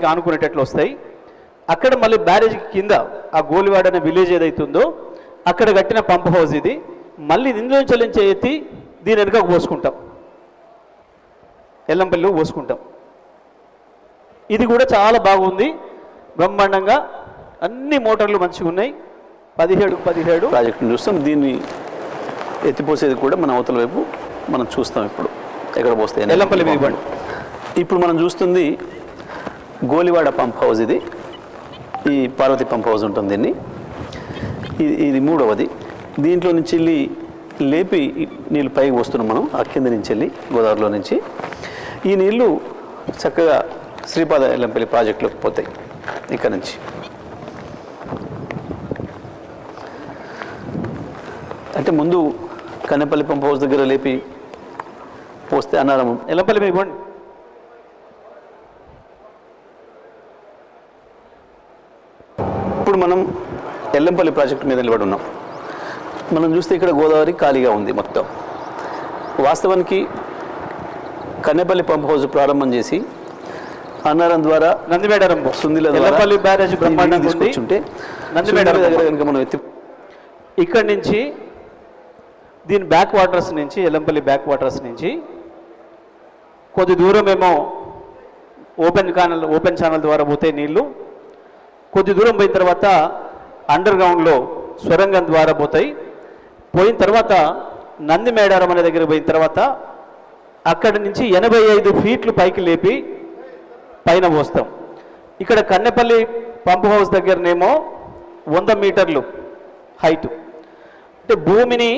బ్యారేజ్కి ఆనుకునేటట్లు వస్తాయి. అక్కడ మళ్ళీ బ్యారేజ్కి కింద ఆ గోలివాడ అనే విలేజ్ ఏదైతుందో అక్కడ కట్టిన పంప్ హౌస్ ఇది. మళ్ళీ ఇందులో చలించే ఎత్తి దీని వెనుక పోసుకుంటాం. ఎల్లంపల్లి పోసుకుంటాం. ఇది కూడా చాలా బాగుంది. బ్రహ్మాండంగా అన్ని మోటార్లు మంచిగా ఉన్నాయి. పదిహేడు పదిహేడు. ప్రాజెక్టును చూస్తాం. దీన్ని ఎత్తిపోసేది కూడా మన అవతల వైపు మనం చూస్తాం ఇప్పుడు. ఎక్కడ పోస్తాయి. ఎల్లంపల్లి. ఇప్పుడు మనం చూస్తుంది గోలివాడ పంప్ హౌస్ ఇది. ఈ పార్వతి పంప్ హౌస్ ఉంటుంది దీన్ని. ఇది ఇది మూడవది. దీంట్లో నుంచి వెళ్ళి లేపి నీళ్ళు పైకి వస్తున్నాం మనం. ఆ కింద నుంచి వెళ్ళి గోదావరిలో నుంచి. ఈ నీళ్ళు చక్కగా శ్రీపాద ఎల్లంపల్లి ప్రాజెక్టులోకి పోతాయి ఇక్కడ నుంచి. అంటే ముందు కన్నెపల్లి పంప్ హౌస్ దగ్గర లేపి పోస్తే అన్నారం ఎల్లంపల్లి ఇవ్వండి ఇప్పుడు మనం ఎల్లంపల్లి ప్రాజెక్టు మీద నిలబడి ఉన్నాం. మనం చూస్తే ఇక్కడ గోదావరి ఖాళీగా ఉంది మొత్తం. వాస్తవానికి కన్నెపల్లి పంప్ హౌస్ ప్రారంభం చేసి అన్నారం ద్వారా నందిమేడారం సుందిల ద్వారా ఎల్లంపల్లి బ్యారేజ్ ఈ నీళ్ళు బ్రహ్మాండంగా ఉంది. తీసుకొచ్చుంటే నందిమేడారం సుందిల దగ్గర కనుక మనం ఎత్తి ఇక్కడి నుంచి దీని బ్యాక్ వాటర్స్ నుంచి ఎల్లంపల్లి బ్యాక్ వాటర్స్ నుంచి కొద్ది దూరం ఏమో ఓపెన్ ఛానల్ ఓపెన్ ఛానల్ ద్వారా పోతే నీళ్ళు కొద్ది దూరం పోయిన తర్వాత అండర్ గ్రౌండ్లో సొరంగం ద్వారా పోతాయి. పోయిన తర్వాత నంది మేడారం అనే దగ్గర పోయిన తర్వాత అక్కడి నుంచి ఎనభై ఐదు ఫీట్లు పైకి లేపి పైన పోస్తాం. ఇక్కడ కన్నెపల్లి పంప్ హౌస్ దగ్గరనేమో వంద మీటర్లు హైట్. అంటే భూమిని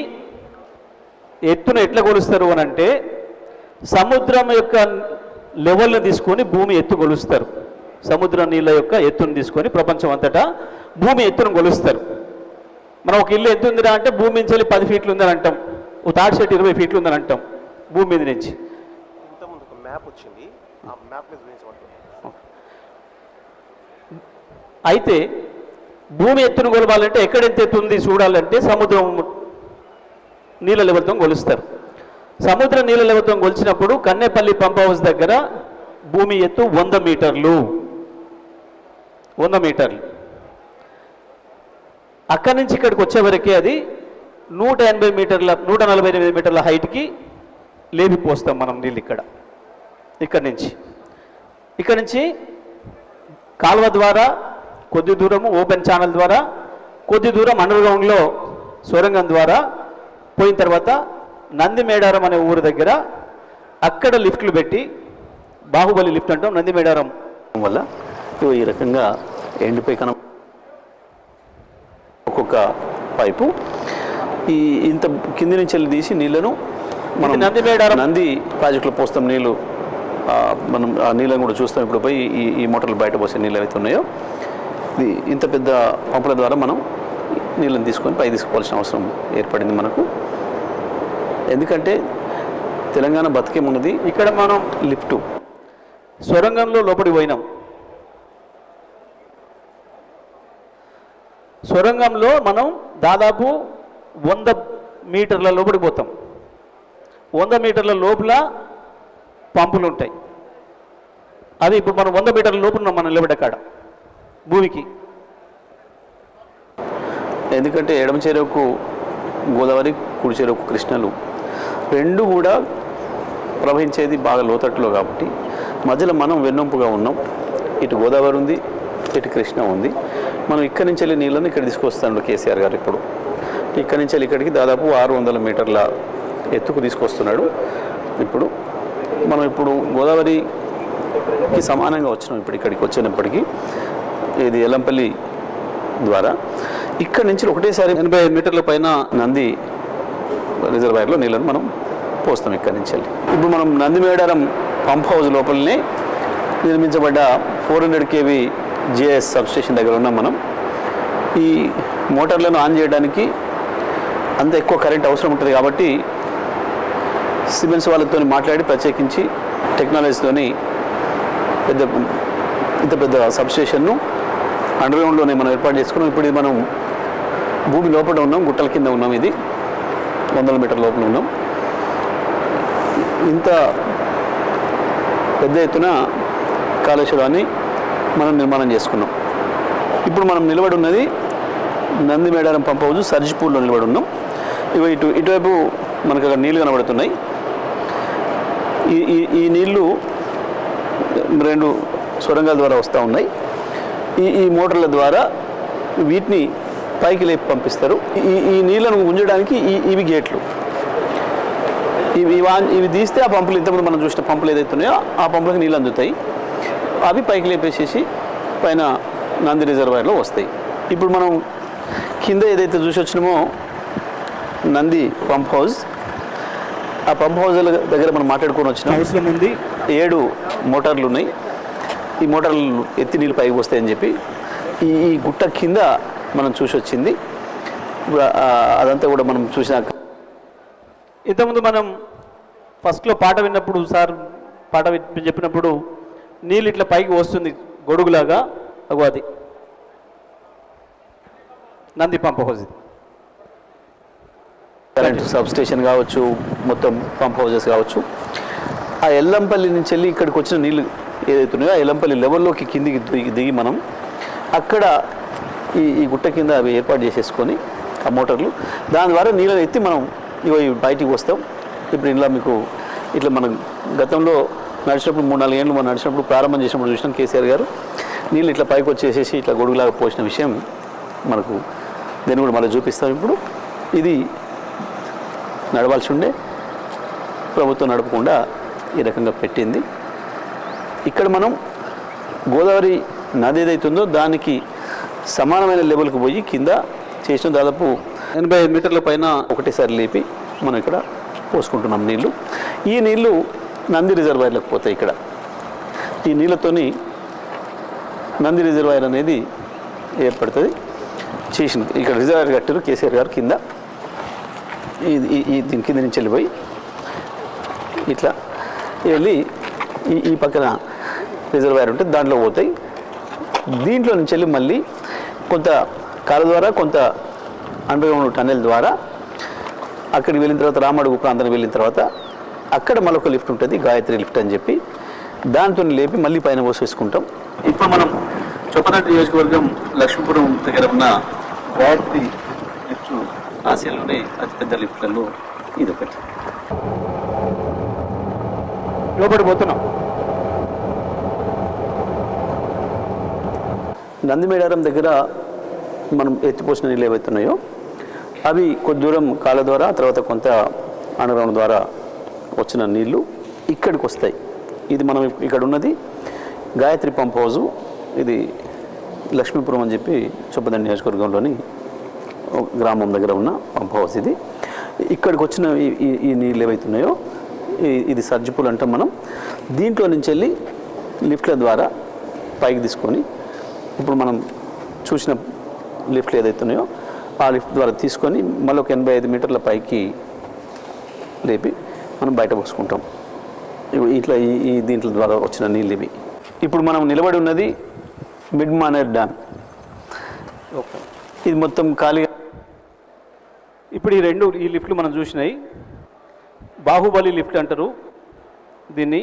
ఎత్తున ఎట్లా కొలుస్తారు అని అంటే సముద్రం యొక్క లెవెల్ని తీసుకొని భూమి ఎత్తు కొలుస్తారు. సముద్ర నీళ్ళ యొక్క ఎత్తును తీసుకొని ప్రపంచం అంతటా భూమి ఎత్తును కొలుస్తారు. మనం ఒక ఇల్లు ఎంత ఉందిరా అంటే భూమి నుంచి వెళ్ళి పది ఫీట్లు ఉందని అంటాం. ఓ తాటి చెట్టు ఇరవై ఫీట్లు ఉందని అంటాం భూమి మీద నుంచి. ఒక మ్యాప్ వచ్చింది. ఆ మ్యాప్ మీద అయితే భూమి ఎత్తును కొలవాలంటే ఎక్కడ ఎంత ఎత్తు ఉంది చూడాలంటే సముద్రం నీళ్ళ లెవెల్తో కొలుస్తారు. సముద్ర నీళ్ళ లెవెల్తో కొలిచినప్పుడు కన్నెపల్లి పంప్ హౌస్ దగ్గర భూమి ఎత్తు వంద మీటర్లు. వంద మీటర్లు. అక్కడి నుంచి ఇక్కడికి వచ్చేవరకే అది నూట ఎనభై మీటర్ల నూట నలభై ఎనిమిది మీటర్ల హైట్కి లేపి పోస్తాం మనం నీళ్ళు ఇక్కడ. ఇక్కడి నుంచి. ఇక్కడి నుంచి కాలువ ద్వారా కొద్ది దూరము ఓపెన్ ఛానల్ ద్వారా కొద్ది దూరం అండర్గ్రౌండ్లో సొరంగం ద్వారా పోయిన తర్వాత నంది మేడారం అనే ఊరు దగ్గర అక్కడ లిఫ్ట్లు పెట్టి బాహుబలి లిఫ్ట్ అంటాం నంది మేడారం వల్ల. ఈ రకంగా ఎండిపోయి కన ఒక్కొక్క పైపు. ఈ ఇంత కింది నుంచి వెళ్ళి తీసి నీళ్ళను మనం నంది మేడారం. నంది ప్రాజెక్టులో పోస్తాం నీళ్ళు ఆ, మనం ఆ నీళ్ళని కూడా చూస్తాం. ఇప్పుడు పోయి ఈ ఈ మోటార్లు బయట పోసే నీళ్ళు ఏవైతే ఉన్నాయో ఇది ఇంత పెద్ద పంపుల ద్వారా మనం నీళ్ళని తీసుకొని పై తీసుకోవాల్సిన అవసరం ఏర్పడింది మనకు. ఎందుకంటే తెలంగాణ బతికేమున్నది ఇక్కడ మనం లిఫ్టు. సొరంగంలో లోపలికి పోయినాం. సొరంగంలో మనం దాదాపు వంద మీటర్ల లోపలికి పోతాం. వంద మీటర్ల లోపల పంపులు ఉంటాయి. అది ఇప్పుడు మనం వంద మీటర్ల లోపల మనం నిలబడ్డ కాడ భూమికి. ఎందుకంటే ఎడమ చెరువుకు గోదావరి కుడి చెరువుకు కృష్ణలు రెండు కూడా ప్రవహించేది బాగా లోతట్టులో కాబట్టి మధ్యలో మనం వెన్నొంపుగా ఉన్నాం. ఇటు గోదావరి ఉంది ఇటు కృష్ణ ఉంది. మనం ఇక్కడి నుంచి వెళ్ళి నీళ్ళని ఇక్కడ తీసుకొస్తాడు కేసీఆర్ గారు ఇప్పుడు. ఇక్కడి నుంచి వెళ్ళి ఇక్కడికి దాదాపు ఆరు వందల మీటర్ల ఎత్తుకు తీసుకొస్తున్నాడు. ఇప్పుడు మనం ఇప్పుడు గోదావరికి సమానంగా వచ్చినాం ఇప్పుడు ఇక్కడికి వచ్చినప్పటికీ ఇది ఎల్లంపల్లి ద్వారా. ఇక్కడి నుంచి ఒకటేసారి ఎనభై మీటర్ల పైన నంది రిజర్వాయర్లో నీళ్ళను మనం పోస్తాం ఇక్కడి నుంచి వెళ్ళి. ఇప్పుడు మనం నందిమేడారం పంప్ హౌస్ లోపలనే నిర్మించబడ్డ four hundred KV GS substation దగ్గర ఉన్నాం మనం. ఈ మోటార్లను ఆన్ చేయడానికి అంత ఎక్కువ కరెంట్ అవసరం ఉంటుంది కాబట్టి సిమెన్స్ వాళ్ళతో మాట్లాడి ప్రత్యేకించి టెక్నాలజీతోని పెద్ద ఇంత పెద్ద సబ్స్టేషన్ను అండర్గ్రౌండ్లోనే మనం ఏర్పాటు చేసుకున్నాం. ఇప్పుడు ఇది మనం భూమి లోపల ఉన్నాం గుట్టల కింద ఉన్నాం ఇది. వందల మీటర్ లోపల ఉన్నాం. ఇంత పెద్ద ఎత్తున కాళేశ్వరాన్ని మనం నిర్మాణం చేసుకున్నాం. ఇప్పుడు మనం నిలబడి ఉన్నది నంది మేడారం పంప్ హౌస్ సర్జిపూర్లో నిలబడి ఉన్నాం ఇవి ఇటు ఇటువైపు మనకు అక్కడ నీళ్ళు కనబడుతున్నాయి. ఈ ఈ నీళ్ళు రెండు సొరంగాల ద్వారా వస్తూ ఉన్నాయి. ఈ ఈ మోటార్ల ద్వారా వీటిని పైకి లేపి పంపిస్తారు. ఈ ఈ నీళ్ళను ఉంచడానికి ఈ ఇవి గేట్లు. ఇవి ఇవి ఇవి తీస్తే ఆ పంపులు ఇంతకుముందు మనం చూసిన పంపులు ఏదైతే ఉన్నాయో ఆ పంపులకు నీళ్ళు అందుతాయి. అవి పైకి లేపేసేసి పైన నంది రిజర్వాయర్లో వస్తాయి. ఇప్పుడు మనం కింద ఏదైతే చూసి వచ్చినామో నంది పంప్ హౌస్ ఆ పంప్ హౌస్ దగ్గర మనం మాట్లాడుకొని వచ్చినాం. అవసరం ఉంది. ఏడు మోటార్లు ఉన్నాయి. ఈ మోటార్లు ఎత్తి నీళ్ళు పైకి వస్తాయని చెప్పి ఈ గుట్ట కింద మనం చూసి వచ్చింది. ఇప్పుడు అదంతా కూడా మనం చూసినాక ఇంతకుముందు మనం ఫస్ట్లో పాట విన్నప్పుడు సార్ పాట చెప్పినప్పుడు నీళ్ళు ఇట్లా పైకి వస్తుంది గొడుగులాగా అగో అది. నంది పంప్ హౌస్ ఇది. కరెంట్ సబ్ స్టేషన్ కావచ్చు మొత్తం పంప్ హౌజెస్ కావచ్చు. ఆ ఎల్లంపల్లి నుంచి వెళ్ళి ఇక్కడికి వచ్చిన నీళ్ళు ఏదైతే ఉన్నాయో ఆ ఎల్లంపల్లి లెవెల్లోకి కిందికి దిగి దిగి మనం అక్కడ ఈ ఈ గుట్ట కింద అవి ఏర్పాటు చేసేసుకొని ఆ మోటార్లు దాని ద్వారా నీళ్ళని ఎత్తి మనం ఇవి బయటికి వస్తాం. ఇప్పుడు ఇలా మీకు ఇట్లా మనం గతంలో నడిచినప్పుడు మూడు నాలుగు ఏళ్ళు మనం నడిచినప్పుడు ప్రారంభం చేసినప్పుడు చూసినాం కేసీఆర్ గారు. నీళ్ళు ఇట్లా పైకి వచ్చేసేసి ఇట్లా గొడుగులాగా పోసిన విషయం మనకు దీన్ని కూడా మళ్ళీ చూపిస్తాం ఇప్పుడు. ఇది నడవాల్సి ఉండే ప్రభుత్వం నడపకుండా ఈ రకంగా పెట్టింది. ఇక్కడ మనం గోదావరి నది ఏదైతుందో దానికి సమానమైన లెవెల్కి పోయి కింద చేసిన దాదాపు ఎనభై ఐదు మీటర్ల పైన ఒకటేసారి లేపి మనం ఇక్కడ పోసుకుంటున్నాం నీళ్ళు. ఈ నీళ్ళు నంది రిజర్వాయర్లకు పోతాయి ఇక్కడ. ఈ నీళ్ళతోని నంది రిజర్వాయర్ అనేది ఏర్పడుతుంది. చేసిన ఇక్కడ రిజర్వాయర్ కట్టారు కేసీఆర్ గారు కింద. ఈ ఈ- ఈ దీని కింద నుంచి వెళ్ళిపోయి ఇట్లా వెళ్ళి ఈ ఈ పక్కన రిజర్వాయర్ ఉంటే దాంట్లో పోతాయి. దీంట్లో నుంచి వెళ్ళి మళ్ళీ కొంత కాల ద్వారా కొంత అండర్గ్రౌండ్ టన్నెల్ ద్వారా అక్కడికి వెళ్ళిన తర్వాత రామడుగు ప్రాంతానికి వెళ్ళిన తర్వాత అక్కడ మరొక లిఫ్ట్ ఉంటుంది గాయత్రి లిఫ్ట్ అని చెప్పి. దాంతో లేపి మళ్ళీ పైన పోసేసుకుంటాం. ఇప్పుడు మనం చొప్పనాటి నియోజకవర్గం లక్ష్మీపురం దగ్గర ఉన్న గాయత్రి లిఫ్ట్ ఆసియాలోనే అతిపెద్ద లిఫ్ట్లలో ఇది ఒకటి లోపడి పోతున్నాం. నందిమేడారం దగ్గర మనం ఎత్తిపోసిన నీళ్ళు ఏవైతున్నాయో అవి కొద్ది దూరం కాళ్ళ ద్వారా తర్వాత కొంత అండర్గ్రౌండ్ ద్వారా వచ్చిన నీళ్ళు ఇక్కడికి వస్తాయి ఇది మనం ఇక్కడ ఉన్నది గాయత్రి పంప్ హౌజు. ఇది లక్ష్మీపురం అని చెప్పి చొప్పదండి నియోజకవర్గంలోని గ్రామం దగ్గర ఉన్న పంప్ హౌస్ ఇది. ఇక్కడికి వచ్చిన ఈ- ఈ నీళ్ళు ఏవైతున్నాయో ఈ- ఇది సర్జిపుల్ అంటాం మనం. దీంట్లో నుంచి వెళ్ళి లిఫ్ట్ల ద్వారా పైకి తీసుకొని ఇప్పుడు మనం చూసిన లిఫ్ట్లు ఏదైతున్నాయో ఆ లిఫ్ట్ ద్వారా తీసుకొని మళ్ళీ ఒక ఎనభై ఐదు మీటర్ల పైకి లేపి మనం బయట పోసుకుంటాం. ఇట్లా ఈ దీంట్ల ద్వారా వచ్చిన నీళ్ళు ఇవి. ఇప్పుడు మనం నిలబడి ఉన్నది మిడ్ మానేర్ డ్యామ్. ఇది మొత్తం ఖాళీగా ఇప్పుడు ఈ రెండు ఈ లిఫ్ట్లు మనం చూసినాయి. బాహుబలి లిఫ్ట్ అంటారు. దీన్ని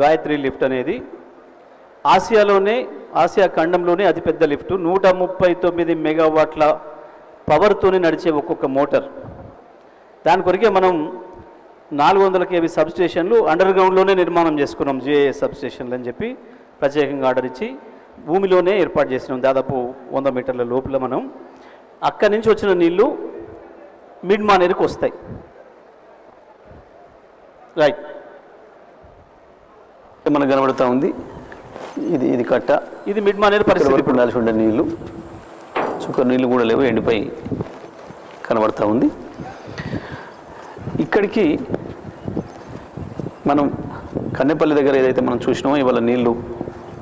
గాయత్రి లిఫ్ట్ అనేది. ఆసియాలోనే ఆసియా ఖండంలోనే అతిపెద్ద లిఫ్ట్. నూట ముప్పై తొమ్మిది మెగావాట్ల పవర్తోనే నడిచే ఒక్కొక్క మోటార్. దాని కొరికే మనం నాలుగు వందల కేవీ సబ్ స్టేషన్లు అండర్ గ్రౌండ్లోనే నిర్మాణం చేసుకున్నాం జేఏ సబ్ స్టేషన్లు అని చెప్పి ప్రత్యేకంగా ఆర్డర్ ఇచ్చి భూమిలోనే ఏర్పాటు చేసినాం దాదాపు వంద మీటర్ల లోపల మనం. అక్కడి నుంచి వచ్చిన నీళ్ళు మిడ్ మానేరుకు వస్తాయి. రైట్ మనకు కనబడుతూ ఉంది. ఇది ఇది కట్ట. ఇది మిడ్ మానేరు పరిస్థితి ఉండాల్సి ఉండే నీళ్ళు. చుక్క నీళ్ళు కూడా లేవు ఎండిపోయి కనబడుతూ ఉంది. ఇక్కడికి మనం కన్నెపల్లి దగ్గర ఏదైతే మనం చూసినామో ఇవాళ నీళ్ళు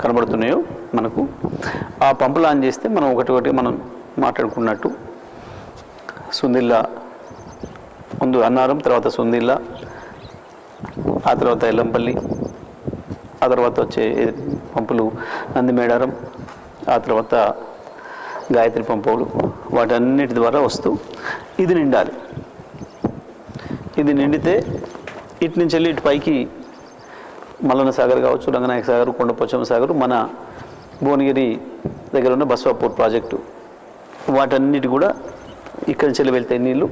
కనబడుతున్నాయో మనకు ఆ పంపులు ఆన్ చేస్తే మనం ఒకటి ఒకటి మనం మాట్లాడుకున్నట్టు. సుందిల్ల ముందు అన్నారం తర్వాత సుందిల్ల ఆ తర్వాత ఎల్లంపల్లి ఆ తర్వాత వచ్చే పంపులు నందిమేడారం ఆ తర్వాత గాయత్రి పంపులు వాటన్నిటి ద్వారా వస్తూ ఇది నిండాలి. ఇది నిండితే ఇటు నుంచి వెళ్ళి ఇటు పైకి మల్లన సాగర్ కావచ్చు రంగనాయక సాగర్ కొండపోచమ్మ సాగర్ మన భువనగిరి దగ్గర ఉన్న బస్వాపూర్ ప్రాజెక్టు. వాటన్నిటి కూడా ఇక్కడి నుంచి వెళ్ళి వెళ్తాయి నీళ్ళు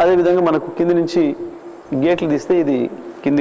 అదేవిధంగా మనకు కింది నుంచి గేట్లు తీస్తే ఇది